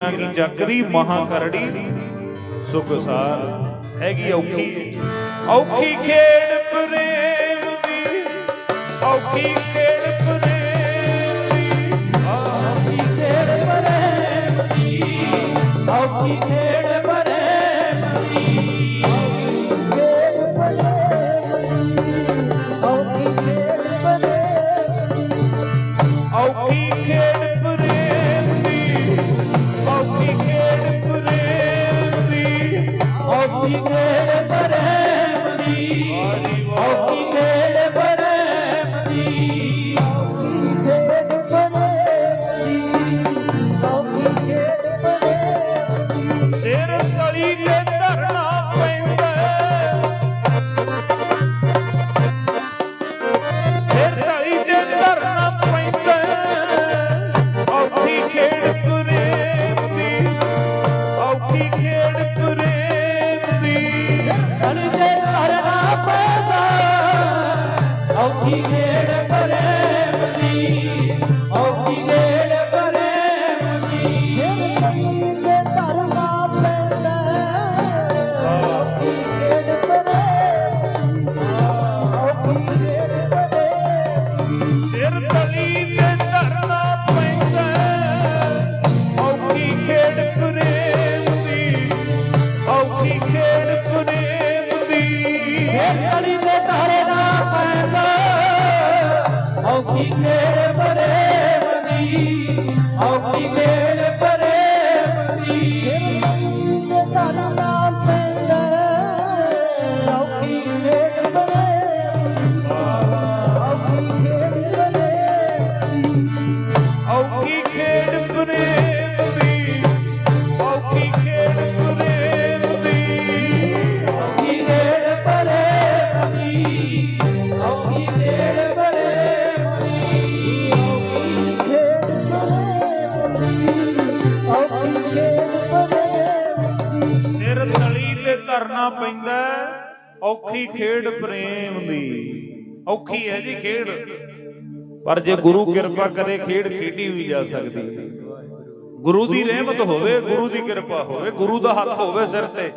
ਕੀ ਚੱਕਰੀ ਮਹਾ ਕਰੜੀ। ਸੁਖਸਾਰ ਹੈਗੀ ਔਖੀ। ਔਖੀ ਖੇਡ ਪ੍ਰੇਮ ਦੀ, ਔਖੀ ਖੇਡ ਪ੍ਰੇਮ ਦੀ। ਔਖੀ ਖੇੜ ਪ੍ਰੇਮ ਦੀ, ਔਖੀ ਖੇੜ ਔਖੀ ਔਖੀ ਖੇੜ ਪ੍ਰੇਮ ਦੀ ਔਖੀ ਖੇੜ ਔਖੀ ਖੇੜ ਪ੍ਰੇਮ ਦੀ ਔਖੀ ਖੇੜ ਪ੍ਰੇਮ ਦੀ ਔਖੀ ਖੇਡ ਪ੍ਰੇਮ ਕਰਨਾ ਪੈਂਦਾ ਔਖੀ ਖੇਡ ਪ੍ਰੇਮ ਦੀ। ਔਖੀ ਹੈ ਜੀ ਖੇਡ। ਪਰ ਜੇ ਗੁਰੂ ਕਿਰਪਾ ਕਰੇ, ਖੇਡ ਖੇਡੀ ਵੀ ਜਾ ਸਕਦੀ ਹੈ। ਗੁਰੂ ਦੀ ਰਹਿਮਤ ਹੋਵੇ, ਗੁਰੂ ਦੀ ਕਿਰਪਾ ਹੋਵੇ, ਗੁਰੂ ਦਾ ਹੱਥ ਹੋਵੇ ਸਿਰ ਤੇ।